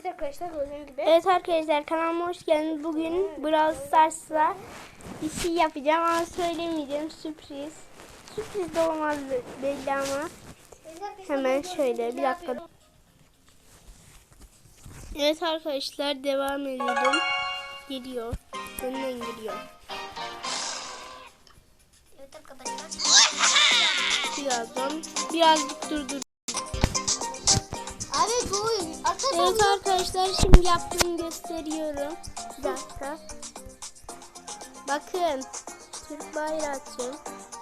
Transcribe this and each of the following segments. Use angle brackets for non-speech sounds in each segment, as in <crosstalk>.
Evet arkadaşlar gördüğünüz gibi. Evet arkadaşlar kanalıma hoş geldiniz. Bugün Brawl Stars'la bir şey yapacağım ama söylemeyeceğim. Sürpriz. Sürpriz de olmaz belli ama. Hemen şöyle bir dakika. Evet arkadaşlar devam edelim. Geliyor. Önden geliyor. Birazdan birazcık durdur. Evet arkadaşlar şimdi yaptığımı gösteriyorum. Bir dakika. Bakın. Türk bayrağı açın.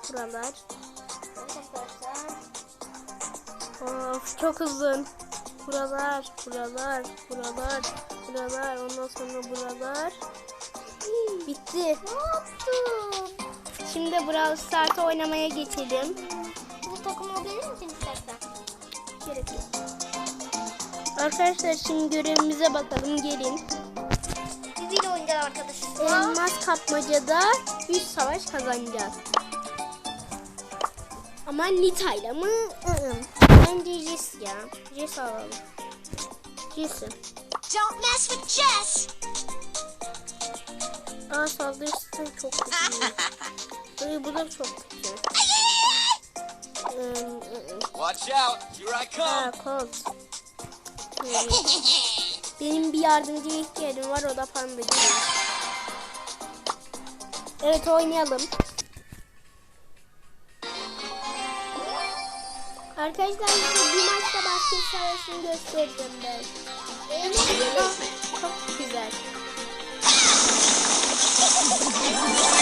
Buralar. Of çok uzun. Buralar, buralar, buralar, buralar. Ondan sonra buralar. Bitti. Ne yaptın? Şimdi Brawl Stars'ı oynamaya geçelim. Arkadaşlar şimdi görevimize bakalım. Gelin. Biz yine oynayacağız arkadaşlar. Elmas kapmacada 3 savaş kazanacağız. Ama Nita'yla mı? Iı. Bence Jess ya. Jess alalım. Jess'i. Don't mess with Jess. Aa saldırısı çok kötü. <laughs> Ay, bu da çok kötü. Watch out! Here I come! Colt. <laughs> Benim bir yardımcıya ihtiyacım var o da panda değil. Evet oynayalım. Arkadaşlar size bir maçta basket savaşını göstereceğim ben. Çok güzel. <laughs>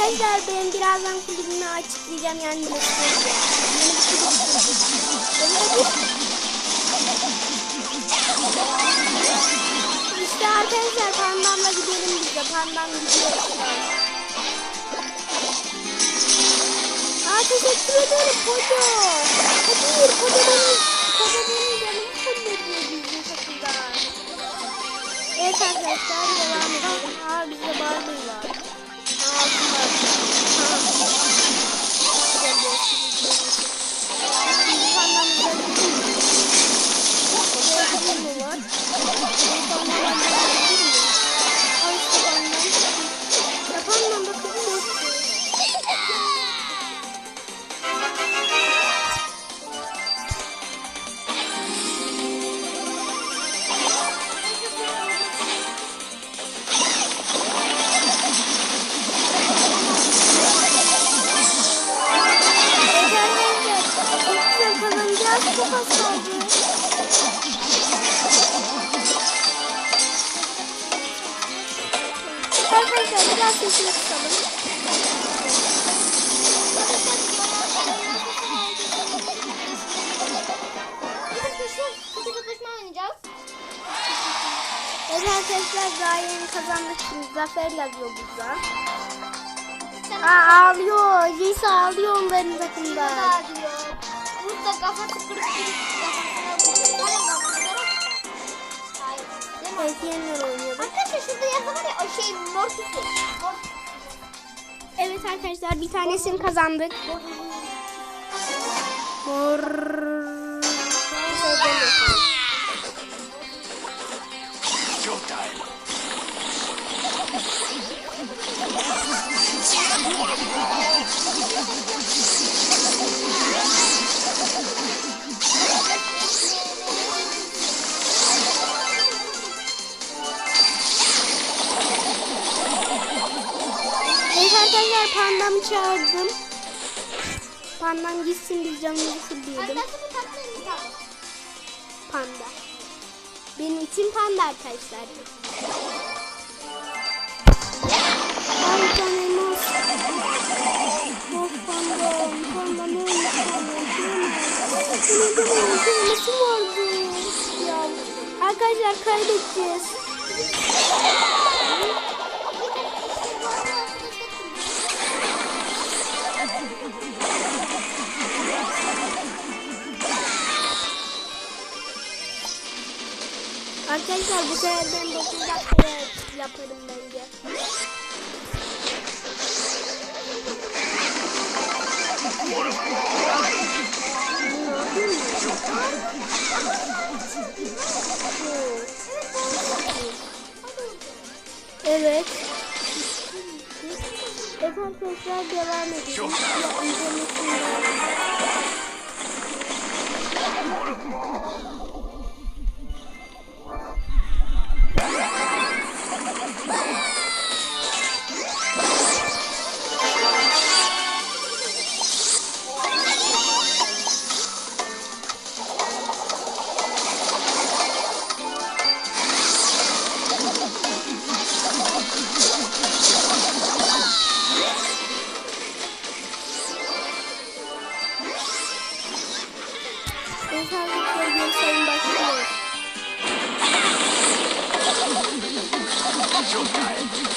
Arkadaşlar ben birazdan kulübümü açıklayacağım yani göstereceğim. İşte arkadaşlar pandamla gidelim biz de. Pandam gidiyor şu an. Aa teşekkür ederim Koco. Hayır Koco benim, Koco benim canımı fullediyor bizim takımdan. Evet arkadaşlar devam edelim. Aa bizde Barbie var. ちょっと。Arkadaşlar biraz sesini kısalım. Evet arkadaşlar daha yeni kazandık şimdi. Zafer yazıyor burada. Aa ağlıyor. Jesse ağlıyor onların takımda. Burada kafası kırık kırık kafasına Yeniden oynuyorduk. Arkadaşlar şurada yazı var ya o şey Mortis'in. Mortis. Evet arkadaşlar bir tanesini kazandık. Mor. Arkadaşlar pandamı çağırdım. Pandam gitsin biz canımızı tatlı. Panda. Benim için panda arkadaşlar. Ay canım. Arkadaşlar kaybedeceğiz. Arkadaşlar bu sefer ben 9 dakikaya yaparım bence. Evet. Efendim tekrar devam edelim. Ya, izlemesini- Efendim sevgili sayın <laughs>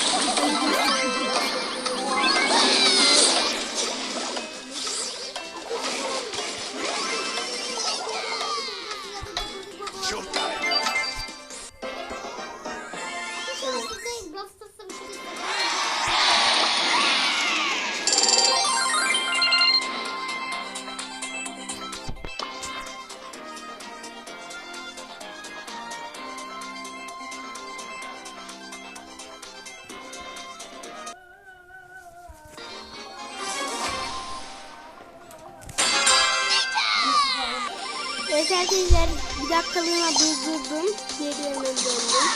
arkadaşlar bir dakikalığına durdurdum. Geri hemen döndüm.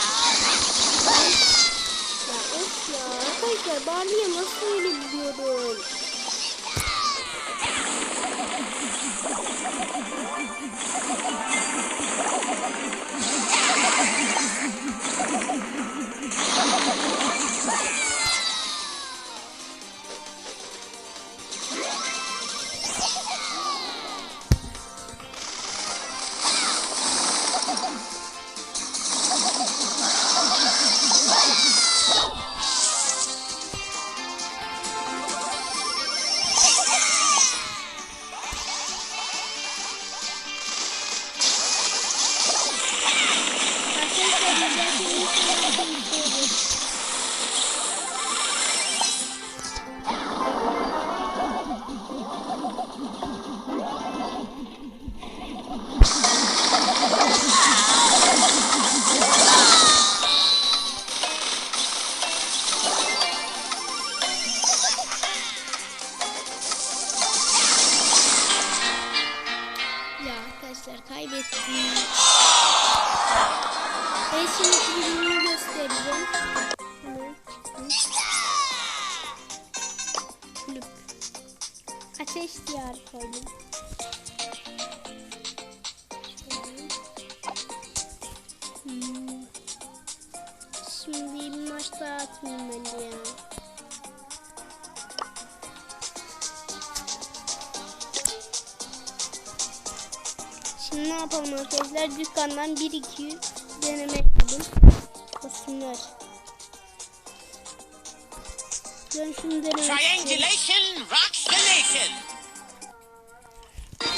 Ya of ya arkadaşlar Barley'e nasıl öyle biliyorum? Diyarı koydum. Hmm. Şimdi bir maç atmayayım bence ya. Şimdi ne yapalım arkadaşlar? Dükkandan 1-2 deneme yapalım. Kostümler. Ben şunu denemek. Triangulation rocks the.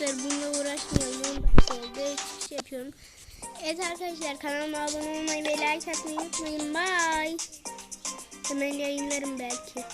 Arkadaşlar bununla uğraşmayalım. 10 dakika oldu. Çıkış yapıyorum. Evet arkadaşlar kanalıma abone olmayı ve like atmayı unutmayın. Bye. Hemen yayınlarım belki.